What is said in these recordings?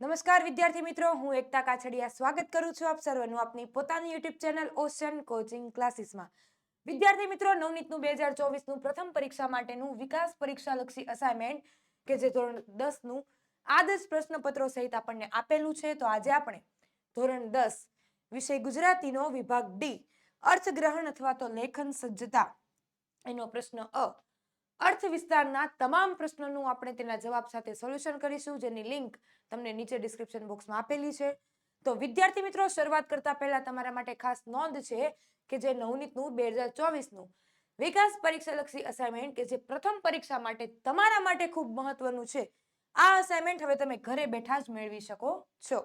નમસ્કાર, વિદ્યાર્થી મિત્રો. હું એકતા કાછડિયા સ્વાગત કરું છું આપ સર્વનું આપની પોતાની યુટ્યુબ ચેનલ ઓશન કોચિંગ ક્લાસીસમાં. વિદ્યાર્થી મિત્રો, નવનીતનું બે હજાર ચોવીસનું પ્રથમ પરીક્ષા માટેનું વિકાસ પરીક્ષાલક્ષી અસાઇનમેન્ટ કે જે ધોરણ દસનું આદર્શ પ્રશ્નપત્રો સહિત આપણને આપેલું છે. તો આજે આપણે ધોરણ દસ વિષય ગુજરાતીનો વિભાગ ડી, અર્થગ્રહણ અથવા તો લેખન સજ્જતા. એનો પ્રશ્ન અ અર્થ વિસ્તારના તમામ પ્રશ્નોનું આપણે તેના જવાબ સાથે સોલ્યુશન કરીશું, જેની લિંક તમને નીચે ડિસ્ક્રિપ્શન બોક્સમાં આપેલી છે. તો વિદ્યાર્થી મિત્રો, શરૂઆત કરતા પહેલા તમારા માટે ખાસ નોંધ છે કે જે નવનીતનું બે હજાર ચોવીસનું વિકાસ પરીક્ષાલક્ષી અસાઇનમેન્ટ કે જે પ્રથમ પરીક્ષા માટે તમારા માટે ખૂબ મહત્વનું છે. આ અસાઇનમેન્ટ હવે તમે ઘરે બેઠા જ મેળવી શકો છો.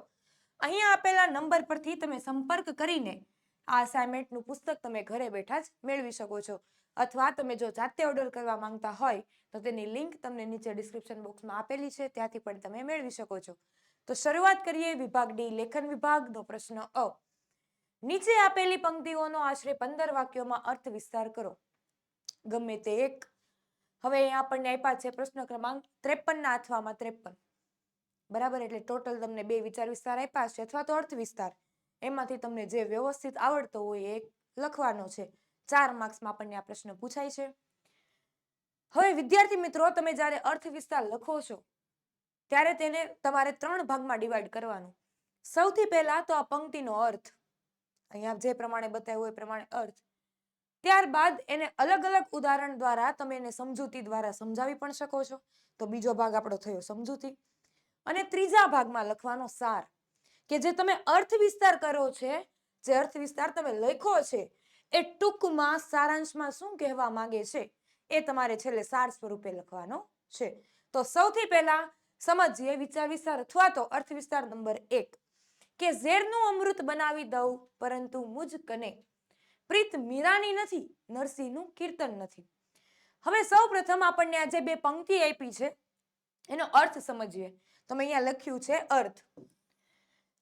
અહીંયા આપેલા નંબર પરથી તમે સંપર્ક કરીને આ અસાઇનમેન્ટનું પુસ્તક તમે ઘરે બેઠા જ મેળવી શકો છો. અથવા તમે જો જાતે ઓર્ડર કરવા માંગતા હોય, તો તેની લિંક તમને નીચે ડિસ્ક્રિપ્શન બોક્સમાં આપેલી છે. ત્યાંથી પણ તમે મેળવી શકો છો. તો શરૂઆત કરીએ વિભાગ ડી લેખન વિભાગનો પ્રશ્ન અ. નીચે આપેલી પંક્તિઓનો આશરે પંદર વાક્યોમાં અર્થ વિસ્તાર કરો. ગમે તે એક. હવે અહીંયા આપણને આપ્યા છે પ્રશ્ન ક્રમાંક ત્રેપનના અથવામાં ત્રેપન. બરાબર? એટલે ટોટલ તમને બે વિચાર વિસ્તાર આપ્યા છે અથવા તો અર્થ વિસ્તાર. એમાંથી તમને જે વ્યવસ્થિત આવડતો હોય એ લખવાનો છે. ચાર માર્ક્સમાં આપણને આ પ્રશ્ન પૂછાય છે. હવે વિદ્યાર્થી મિત્રો, તમે જ્યારે અર્થ વિસ્તાર લખો છો, ત્યારે તેને તમારે ત્રણ ભાગમાં ડિવાઈડ કરવાનું. સૌથી પહેલા તો આ પંક્તિનો અર્થ, અહીંયા જે પ્રમાણે બતાવ્યું એ પ્રમાણે અર્થ. ત્યારબાદ એને અલગ અલગ ઉદાહરણ દ્વારા તમે એને સમજૂતી દ્વારા સમજાવી પણ શકો છો. તો બીજો ભાગ આપણો થયો સમજૂતી. અને ત્રીજા ભાગમાં લખવાનો સાર, કે જે તમે અર્થ વિસ્તાર કરો છે, જે અર્થ વિસ્તાર તમે લખ્યો છે એ ટૂંકમાં સારાંશમાં શું કહેવા માંગે છે? એ તમારે છેલ્લે સાર સ્વરૂપે લખવાનો છે. તો સૌથી પહેલા સમજીએ વિચાર વિસ્તાર અથવા તો અર્થ વિસ્તાર નંબર એક. કે ઝેરનું અમૃત બનાવી દઉં, પરંતુ મુજ કને. પ્રીત મીરાની નથી, નરસિંહનું કીર્તન નથી. હવે સૌ પ્રથમ આપણને આ જે બે પંક્તિ આપી છે. એનો અર્થ સમજીએ. તો મેં અહીંયા લખ્યું છે અર્થ.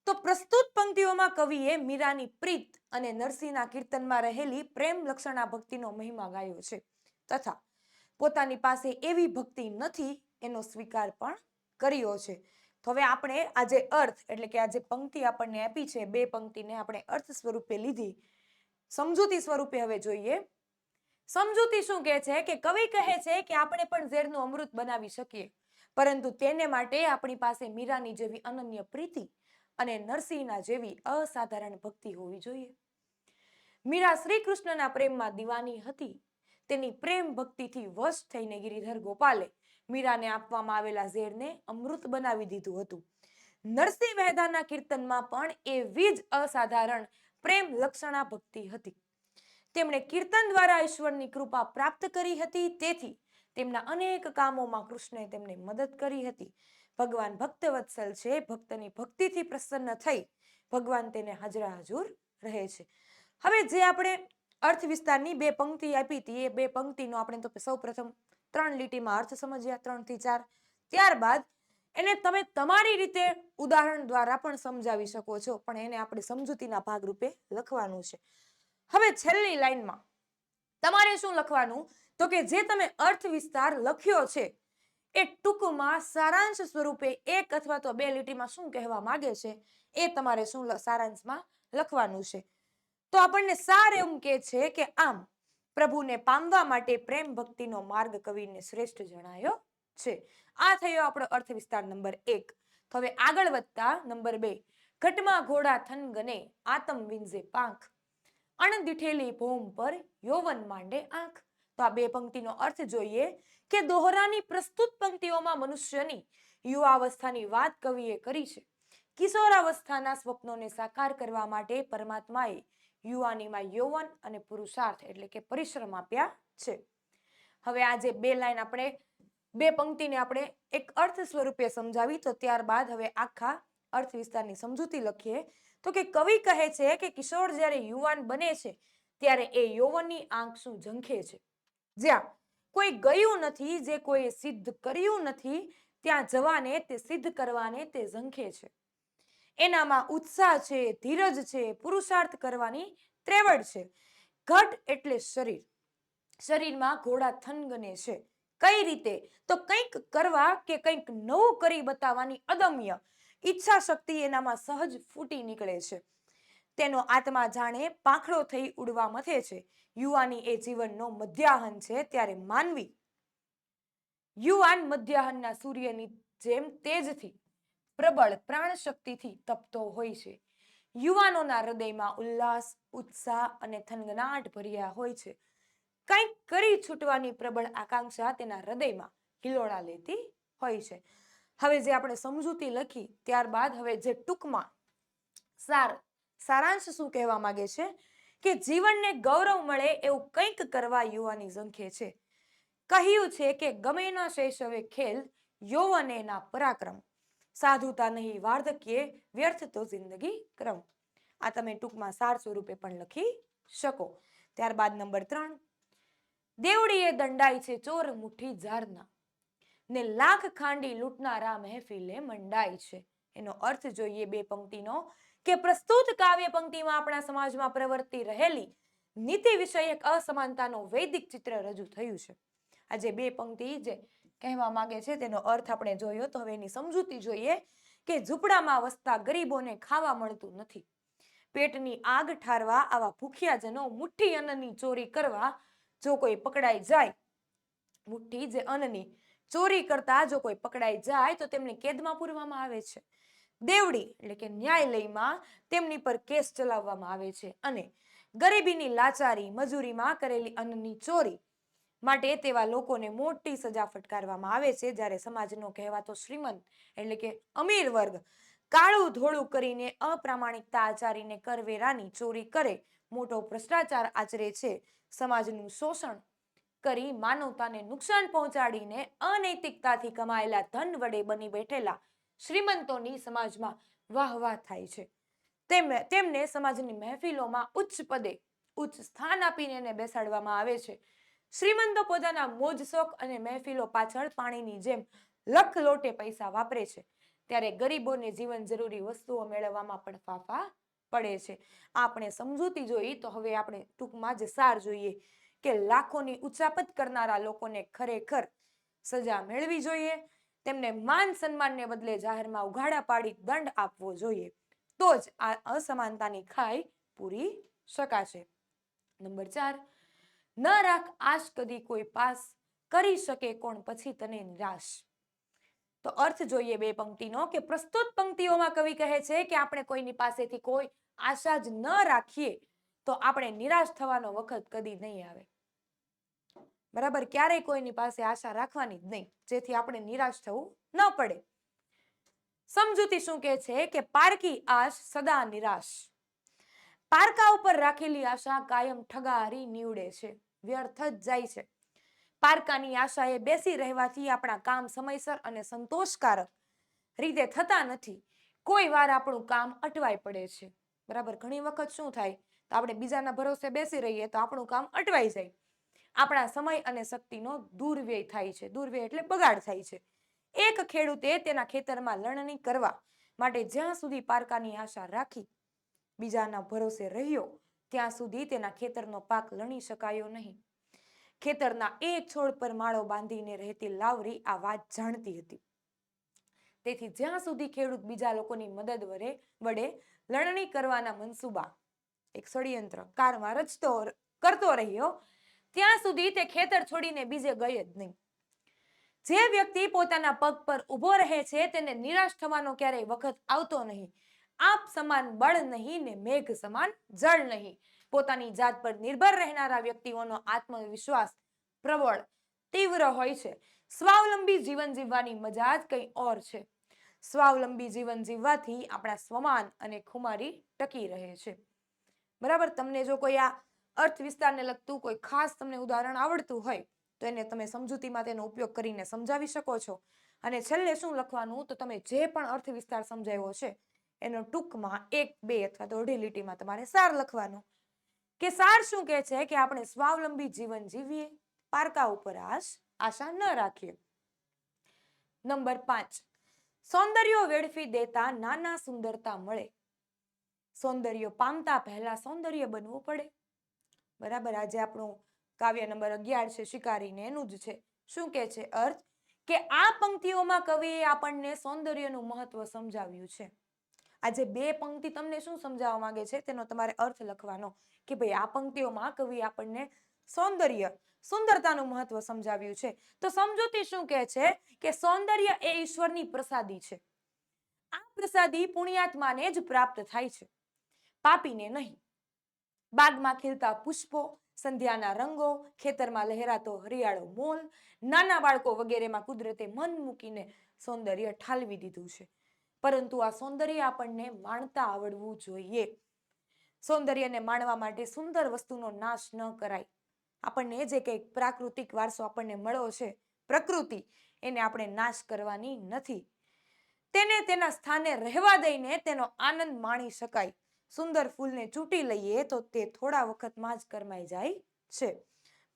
તો પ્રસ્તુત પંક્તિઓમાં કવિએ મીરાની પ્રીત અને નરસિંહના કીર્તનમાં રહેલી પ્રેમ લક્ષણા ભક્તિનો મહિમા ગાયો છે. તથા પોતાની પાસે એવી ભક્તિ નથી એનો સ્વીકાર પણ કર્યો છે. તો હવે આપણે આજે અર્થ એટલે કે આ જે પંક્તિ આપણને આપી છે, બે પંક્તિને આપણે અર્થ સ્વરૂપે લીધી. સમજૂતી સ્વરૂપે હવે જોઈએ. સમજૂતી શું કહે છે કે કવિ કહે છે કે આપણે પણ ઝેરનું અમૃત બનાવી શકીએ. પરંતુ તેને માટે આપણી પાસે મીરાની જેવી અનન્ય પ્રીતિ અને નરસિંહના જેવી અસાધારણ ભક્તિ હોવી જોઈએ. મીરા શ્રી કૃષ્ણના પ્રેમમાં દીવાની હતી. તેની પ્રેમ ભક્તિથી વશ થઈને ગિરિધર ગોપાલે મીરાને આપવામાં આવેલા ઝેરને અમૃત બનાવી દીધું હતું. નરસિંહ મહેતાના કીર્તનમાં પણ એવી જ અસાધારણ પ્રેમ લક્ષણા ભક્તિ હતી. તેમણે કીર્તન દ્વારા ઈશ્વરની કૃપા પ્રાપ્ત કરી હતી. તેથી તેમના અનેક કામોમાં કૃષ્ણે તેમને મદદ કરી હતી. ભગવાન ભક્ત વત્સલ છે ભક્તની ભક્તિથી પ્રસન્ન થઈ ભગવાન તેને હાજરા હાજુર રહે છે. હવે જે આપણે અર્થ વિસ્તારની બે પંક્તિ આપી હતી, એ બે પંક્તિનો આપણે તો સૌ પ્રથમ ત્રણ લીટીમાં અર્થ સમજ્યા, ત્રણથી ચાર. ત્યારબાદ એને તમે તમારી રીતે ઉદાહરણ દ્વારા પણ સમજાવી શકો છો, પણ એને આપણે સમજૂતીના ભાગરૂપે લખવાનું છે. હવે છેલ્લી લાઈનમાં તમારે શું લખવાનું? તો કે જે તમે અર્થ વિસ્તાર લખ્યો છે એ ટૂંકમાં સારાંશ સ્વરૂપે એક અથવા તો બે લીટીમાં શું કહેવા માંગે છે એ તમારે શું સારાંશમાં લખવાનું છે. તો આપણને સાર એમ કે છે કે આમ, પ્રભુને પામવા માટે પ્રેમ ભક્તિનો માર્ગ કવિને શ્રેષ્ઠ જણાયો છે. આ થયો આપણો અર્થ વિસ્તાર નંબર એક. હવે આગળ વધતા નંબર બે. ઘટમાં ઘોડા થન ગને, આતમ વિંજે પાંખ. અણદીઠેલી ભૂમ પર યૌવન માંડે આંખ. તો આ બે પંક્તિનો અર્થ જોઈએ કે દોહરાની પ્રસ્તુત પંક્તિઓમાં મનુષ્યની યુવાવસ્થાની વાત કવિએ કરી છે. કિશોરાવસ્થાના સ્વપ્નોને સાકાર કરવા માટે પરમાત્માએ યુવાનીમાં યૌવન અને પુરુષાર્થ એટલે કે પરિશ્રમ આપ્યા છે. હવે આ જે બે લાઈન આપણે, બે પંક્તિને આપણે એક અર્થ સ્વરૂપે સમજાવી, તો ત્યારબાદ હવે આખા અર્થ વિસ્તારની સમજૂતી લખીએ. તો કે કવિ કહે છે કે કિશોર જ્યારે યુવાન બને છે, ત્યારે એ યૌવનની આંખ શું ઝંખે છે? જ્યાં કોઈ ગયું નથી, જે કોઈ સિદ્ધ કર્યું નથી, ત્યાં જવાને તે સિદ્ધ કરવાને તે ઝંખે છે. એનામાં ઉત્સાહ છે, ધીરજ છે, પુરુષાર્થ કરવાની ત્રેવડ છે. ઘટ એટલે શરીર. શરીરમાં ઘોડા થનગને છે. કઈ રીતે? તો કંઈક કરવા કે કંઈક નવું કરી બતાવવાની અદમ્ય ઈચ્છા શક્તિ એનામાં સહજ ફૂટી નીકળે છે. તેનો આત્મા જાણે પાંખડો થઈ ઉડવા મથે છે. યુવાની એ જીવનનો મધ્યાહન છે ત્યારે માનવી યુવાન મધ્યાહનના સૂર્યની જેમ તેજથી પ્રબળ પ્રાણ શક્તિથી તપતો હોય છે. યુવાનોના હૃદયમાં ઉલ્લાસ, ઉત્સાહ અને થનગનાટ ભર્યા હોય છે. કંઈક કરી છૂટવાની પ્રબળ આકાંક્ષા તેના હૃદયમાં હિલોળા લેતી હોય છે. હવે જે આપણે સમજૂતી લખી ત્યારબાદ હવે જે ટૂંકમાં સાર સારાંશ શું કહેવા માંગે છે? કે જીવનને ગૌરવ મળે એવું કંઈક કરવા યુવાની ઝંખે છે. કહ્યું છે કે ગમે ના શૈશવે ખેલ, યૌવને ના પરાક્રમ. સાધુતા નહીં, વાર્ધક્યે વ્યર્થ તો જિંદગી ક્રમ. આ તમે ટૂંકમાં સાર સ્વરૂપે પણ લખી શકો. ત્યારબાદ નંબર ત્રણ. દેવડીએ દંડાઈ છે ચોર મુઠ્ઠી ઝારના. ને લાખ ખાંડી લૂંટનારા મહેફિલે મંડાય છે. એનો અર્થ જોઈએ બે પંક્તિનો કે પ્રસ્તુત કાવ્ય પંક્તિમાં આપણા સમાજમાં પ્રવર્તી રહેલી નીતિ વિષયક અસમાનતાનો વૈદિક ચિત્ર રજૂ થયું છે. આજે બે પંક્તિ જે કહેવા માંગે છે તેનો અર્થ આપણે જોયો તો હવે એની સમજૂતી જોઈએ કે ઝૂંપડામાં વસતા ગરીબોને ખાવા મળતું નથી. પેટની આગ ઠારવા આવા ભૂખ્યાજનો મુઠ્ઠી અન્નની ચોરી કરવા જો કોઈ પકડાઈ જાય, મુઠ્ઠી જે અન્નની ચોરી કરતા જો કોઈ પકડાઈ જાય તો તેમને કેદમાં પૂરવામાં આવે છે. દેવડી એટલે કે ન્યાયાલયમાં તેમની પર કેસ ચલાવવામાં આવે છે અને ગરીબીની લાચારી મજૂરીમાં કરેલી અન્નની ચોરી માટે તેવા લોકોને મોટી સજા ફટકારવામાં આવે છે. જ્યારે સમાજનો કહેવાતો શ્રીમંત એટલે કે અમીર વર્ગ કાળું ધોળું કરીને અપ્રામાણિકતા આચારીને કરવેરાની ચોરી કરે મોટો ભ્રષ્ટાચાર આચરે છે. સમાજનું શોષણ કરી માનવતાને નુકસાન પહોંચાડીને અનૈતિકતાથી કમાયેલા ધન વડે બની બેઠેલા શ્રીમંતોની સમાજમાં વાહ વાહ થાય છે. તેમને સમાજની મહેફિલોમાં ઉચ્ચ પદે ઉચ્ચ સ્થાન આપીને એને બેસાડવામાં આવે છે. શ્રીમંતો પોતાના મોજ, શોખ અને મહેફિલો પાછળ પાણીની જેમ લખ લોટે પૈસા વાપરે છે. ત્યારે ગરીબોને જીવન જરૂરી વસ્તુઓ મેળવવામાં પણ ફાફા પડે છે. આપણે સમજૂતી જોઈ તો હવે આપણે ટૂંકમાં જ સાર જોઈએ કે લાખોની ઉચાપત કરનારા લોકોને ખરેખર સજા મેળવી જોઈએ તેમને માન સન્માનને બદલે જાહેરમાં ઉઘાડા પાડી દંડ આપવો જોઈએ. તો જ આ અસમાનતાની ખાઈ પૂરી શકાશે. નંબર ચાર, ન રાખ આશ કદી કોઈ પાસ, કરી શકે કોણ પછી તને નિરાશ. તો અર્થ જોઈએ બે પંક્તિનો કે પ્રસ્તુત પંક્તિઓમાં કવિ કહે છે કે આપણે કોઈની પાસેથી કોઈ આશા જ ન રાખીએ, તો આપણે નિરાશ થવાનો વખત કદી નહીં આવે. બરાબર? ક્યારેય કોઈની પાસે આશા રાખવાની જ નહીં, જેથી આપણે નિરાશ થવું ન પડે. સમજૂતી શું કહે છે કે પારકી આશ સદા નિરાશ. પારકા ઉપર રાખેલી આશા કાયમ ઠગારી નીવડે છે, વ્યર્થ જ જાય છે. પારકાની આશાએ બેસી રહેવાથી આપણા કામ સમયસર અને સંતોષકારક રીતે થતા નથી. કોઈ વાર આપણું કામ અટવાઈ પડે છે. બરાબર? ઘણી વખત શું થાય? તો આપણે બીજાના ભરોસે બેસી રહીએ તો આપણું કામ અટવાઈ જાય. આપણા સમય અને શક્તિનો દુર્વ્યય થાય છે. દુર્વ્યય એટલે બગાડ થાય છે. એક ખેડૂતે તેના ખેતરમાં લણણી કરવા માટે જ્યાં સુધી પારકાની આશા રાખી, બીજાના ભરોસે રહ્યો, ત્યાં સુધી તેના ખેતરનો પાક લણી શકાયો નહીં. ખેતરના એક છોડ પર માળો બાંધીને રહેતી લાવરી આ વાત જાણતી હતી. તેથી જ્યાં સુધી ખેડૂત બીજા લોકોની મદદ વડે વડે લણણી કરવાના મનસુબા એક ષડયંત્ર કારમાં રચતો, કરતો રહ્યો ત્યાં સુધી તે ખેતર છોડીને બીજે ગઈ જ નહીં. જે વ્યક્તિ પોતાના પગ પર ઊભો રહે છે, તેને નિરાશ થવાનો ક્યારેય વખત આવતો નહીં. આપ સમાન બળ નહીં ને મેઘ સમાન જળ નહીં. પોતાની જાત પર નિર્ભર રહેનારા વ્યક્તિઓનો આત્મવિશ્વાસ પ્રબળ, તીવ્ર હોય છે. સ્વાવલંબી જીવન જીવવાની મજા જ કંઈ ઓર છે. સ્વાવલંબી જીવન જીવવાથી આપણા સ્વમાન અને ખુમારી ટકી રહે છે. બરાબર? તમને જો કોઈ આ અર્થ વિસ્તારને લગતું કોઈ ખાસ તમને ઉદાહરણ આવડતું હોય, તો એને તમે સમજૂતીમાં તેનો ઉપયોગ કરીને સમજાવી શકો છો. અને છેલ્લે શું લખવાનું? તો તમે જે પણ અર્થ વિસ્તાર સમજાવ્યો છે, એનો ટૂંકમાં એક, બે અથવા તો અઢી લીટીમાં તમારે સાર લખવાનો. કે સાર શું કહે છે? કે આપણે સ્વાવલંબી જીવન જીવીએ, પારકા ઉપર આશ, આશા ન રાખીએ. નંબર પાંચ. સૌંદર્ય વેડફી દેતા નાના સુંદરતા મળે. સૌંદર્ય પામતા પહેલા સૌંદર્ય બનવું પડે. બરાબર? આજે આપણું કાવ્ય નંબર અગિયાર છે, શિકારીને એનું જ છે. શું કે છે? અર્થ? કે આ પંક્તિઓમાં કવિએ આપણને સૌંદર્યનું મહત્વ સમજાવ્યું છે. આજે બે પંક્તિ તમને શું સમજાવવા માંગે છે? તેનો તમારે અર્થ લખવાનો કે ભાઈ આ પંક્તિઓમાં કવિ આપણને સૌંદર્ય, સુંદરતાનું મહત્વ સમજાવ્યું છે. તો સમજૂતી શું કહે છે? કે સૌંદર્ય એ ઈશ્વરની પ્રસાદી છે. આ પ્રસાદી પુણ્યાત્માને જ પ્રાપ્ત થાય છે. પાપીને નહીં. બાગમાં ખીલતા પુષ્પો, સંધ્યાના રંગો, ખેતરમાં લહેરાતો હરિયાળો મોલ, નાના બાળકો વગેરેમાં કુદરતે મન મૂકીને સૌંદર્ય ઠાલવી દીધું છે. પરંતુ આ સૌંદર્ય આપણને માણતા આવડવું જોઈએ. સૌંદર્યને માણવા માટે સુંદર વસ્તુનો નાશ ન કરાય. આપણને જે કંઈક પ્રાકૃતિક વારસો આપણને મળ્યો છે, પ્રકૃતિ, એને આપણે નાશ કરવાની નથી. તેને તેના સ્થાને રહેવા દઈને તેનો આનંદ માણી શકાય. સુંદર ફૂલને ચૂંટી લઈએ તો તે થોડા વખતમાં જ કરમાઈ જાય છે.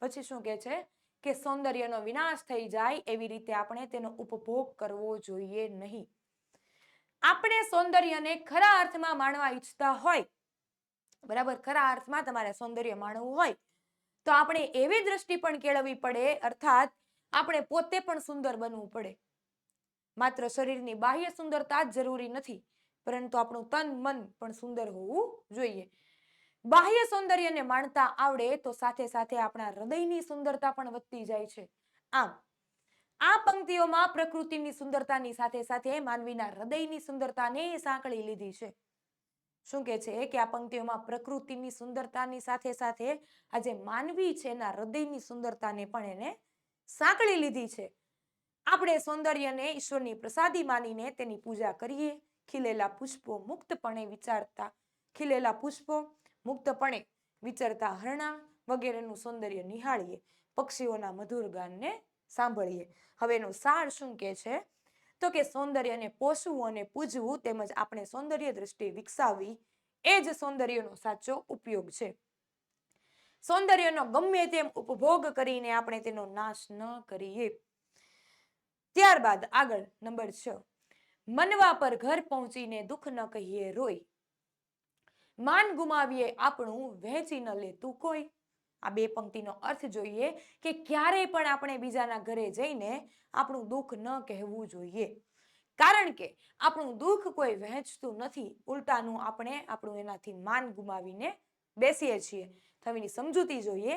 પછી શું કહે છે કે સૌંદર્યનો વિનાશ થઈ જાય એવી રીતે આપણે તેનો ઉપભોગ કરવો જોઈએ નહીં. આપણે સૌંદર્યને ખરા અર્થમાં માણવા ઈચ્છતા હોય, બરાબર, ખરા અર્થમાં તમારે સૌંદર્ય માણવું હોય, તો આપણે એવી દ્રષ્ટિ પણ કેળવવી પડે, અર્થાત આપણે પોતે પણ સુંદર બનવું પડે. માત્ર શરીરની બાહ્ય સુંદરતા જ જરૂરી નથી પરંતુ આપણું તન મન પણ સુંદર હોવું જોઈએ. બાહ્ય સૌંદર્યને માણતા આવડે તો સાથે સાથે આપણા હૃદયની સુંદરતા પણ વધતી જાય છે. આમ, આ પંક્તિઓમાં પ્રકૃતિની સુંદરતાની સાથે સાથે માનવીના હૃદયની સુંદરતાને સાંકળી લીધી છે. શું કે છે કે આ પંક્તિઓમાં પ્રકૃતિની સુંદરતાની સાથે સાથે આજે માનવી છે એના હૃદયની સુંદરતાને પણ એને સાંકળી લીધી છે. આપણે સૌંદર્યને ઈશ્વરની પ્રસાદી માનીને તેની પૂજા કરીએ. ખીલેલા પુષ્પો મુક્તપણે વિચારતા, ખીલેલા પુષ્પો મુક્તપણે વિચરતા હરણા વગેરેનું સૌંદર્ય નિહાળીએ, પક્ષીઓના મધુર ગાનને સાંભળીએ. હવેનો સાર શું કે છે? તો કે સૌંદર્યને પોષવું અને પૂજવું તેમજ આપણે સૌંદર્ય દ્રષ્ટિ વિકસાવી એ જ સૌંદર્યનો સાચો ઉપયોગ છે. સૌંદર્યનો ગમે તેમ ઉપભોગ કરીને આપણે તેનો નાશ ન કરીએ. ત્યારબાદ આગળ નંબર છ. મનવા પર ઘર પહોંચીને દુઃખ ન કહીએ રોય. માન ગુમાવીએ આપણું, વહેંચી ન લેતું કોઈ. આ બે પંક્તિનો અર્થ જોઈએ કે ક્યારેય પણ આપણે બીજાના ઘરે જઈને આપણું દુઃખ ન કહેવું જોઈએ. કારણ કે આપણું દુઃખ કોઈ વહેંચતું નથી, ઉલટાનું આપણે આપણું એનાથી માન ગુમાવીને બેસીએ છીએ. થવીની સમજૂતી જોઈએ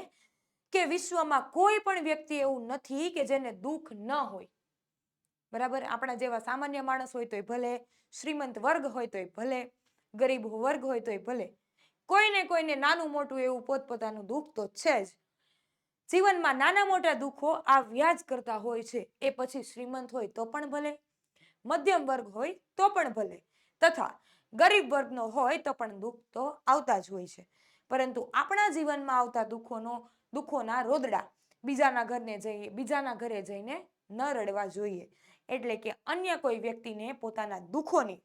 કે વિશ્વમાં કોઈ પણ વ્યક્તિ એવું નથી કે જેને દુઃખ ન હોય. બરાબર? આપણા જેવા સામાન્ય માણસ હોય તોય ભલે, શ્રીમંત વર્ગ હોય તોય ભલે, ગરીબ વર્ગ હોય તોય ભલે, કોઈને કોઈને નાનું મોટું એવું પોતપોતાનું દુઃખ તો છે જ. જીવનમાં નાના મોટા દુઃખો આ વ્યાજ કરતા હોય છે. એ પછી શ્રીમંત હોય તો પણ ભલે, મધ્યમ વર્ગ હોય તો પણ ભલે, તથા ગરીબ વર્ગનો હોય તો પણ દુઃખ તો આવતા જ હોય છે. પરંતુ આપણા જીવનમાં આવતા દુઃખોનો, દુઃખોના રોદડા, બીજાના ઘરને જઈએ બીજાના ઘરે જઈને ન રડવા જોઈએ. એટલે કે અન્ય કોઈ વ્યક્તિને પોતાના દુઃખોની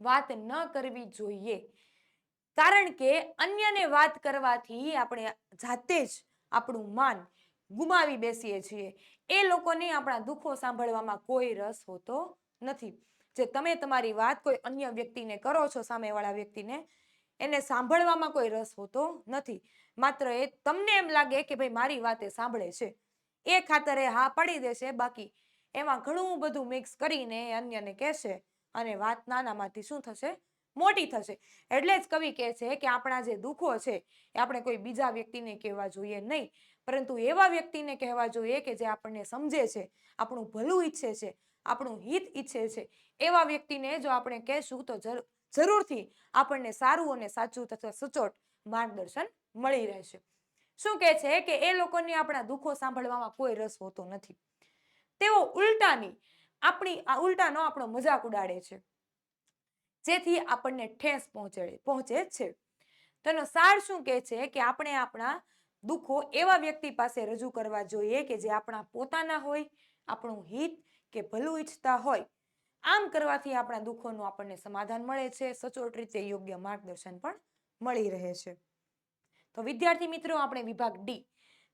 વાત ન કરવી જોઈએ. કારણ કે અન્યને વાત કરવાથી આપણે જાતે જ આપણું માન ગુમાવી બેસીએ છીએ. એ લોકોને આપણા દુઃખો સાંભળવામાં કોઈ રસ હોતો નથી. જે તમે તમારી વાત કોઈ અન્ય વ્યક્તિને કરો છો, સામેવાળા વ્યક્તિને, એને સાંભળવામાં કોઈ રસ હોતો નથી. માત્ર એ તમને એમ લાગે કે ભાઈ મારી વાત એ સાંભળે છે. એ ખાતરે હા, પાડી દેશે. બાકી એમાં ઘણું બધું મિક્સ કરીને એ અન્યને કહેશે અને વાત નાનામાંથી શું થશે? મોટી થશે. એટલે જ કવિ કહે છે કે આપણા જે દુઃખો છે એ આપણે કોઈ બીજા વ્યક્તિને કહેવા જોઈએ નહીં. પરંતુ એવા વ્યક્તિને કહેવા જોઈએ કે જે આપણને સમજે છે, આપણું ભલું ઈચ્છે છે, આપણું હિત ઈચ્છે છે. એવા વ્યક્તિને જો આપણે કહેશું તો જરૂરથી આપણને સારું અને સાચું તથા સચોટ માર્ગદર્શન મળી રહેશે. શું કહે છે કે એ લોકોને આપણા દુઃખો સાંભળવામાં કોઈ રસ હોતો નથી? તેઓ ઉલટાની, આપણી આ ઉલટાનો આપણો મજાક ઉડાડે છે. જેથી આપણને ઠેસ પહોંચે પહોંચે છે. તેનો સાર શું કહે છે કે આપણે આપણા દુઃખો એવા વ્યક્તિ પાસે રજૂ કરવા જોઈએ કે જે આપણા પોતાના હોય, આપણું હિત કે ભલું ઈચ્છતા હોય. આમ કરવાથી આપણા દુઃખોનું આપણને સમાધાન મળે છે, સચોટ રીતે યોગ્ય માર્ગદર્શન પણ મળી રહે છે. તો વિદ્યાર્થી મિત્રો, આપણે વિભાગ ડી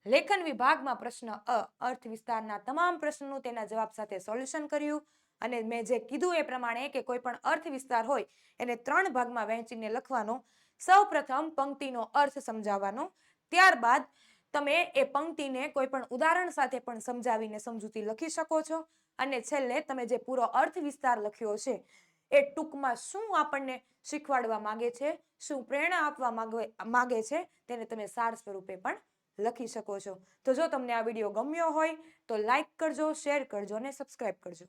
લેખન વિભાગમાં પ્રશ્ન અ, અર્થ વિસ્તારના તમામ પ્રશ્નોનું તેના જવાબ સાથે સોલ્યુશન કર્યું અને મેં જે કીધું એ પ્રમાણે કે કોઈ પણ અર્થ વિસ્તાર હોય એને ત્રણ ભાગમાં વહેંચીને લખવાનો. સૌ પ્રથમ પંક્તિનો અર્થ સમજાવવાનો. ત્યારબાદ તમે એ પંક્તિને કોઈ પણ ઉદાહરણ સાથે પણ સમજાવીને સમજૂતી લખી શકો છો અને છેલ્લે તમે જે પૂરો અર્થ વિસ્તાર લખ્યો છે એ ટૂંકમાં શું આપણને શીખવાડવા માગે છે, શું પ્રેરણા આપવા માંગે છે તેને તમે સાર સ્વરૂપે પણ લખી શકો છો. તો જો તમને આ વીડિયો ગમ્યો હોય તો લાઈક કરજો, શેર કરજો અને સબસ્ક્રાઈબ કરજો.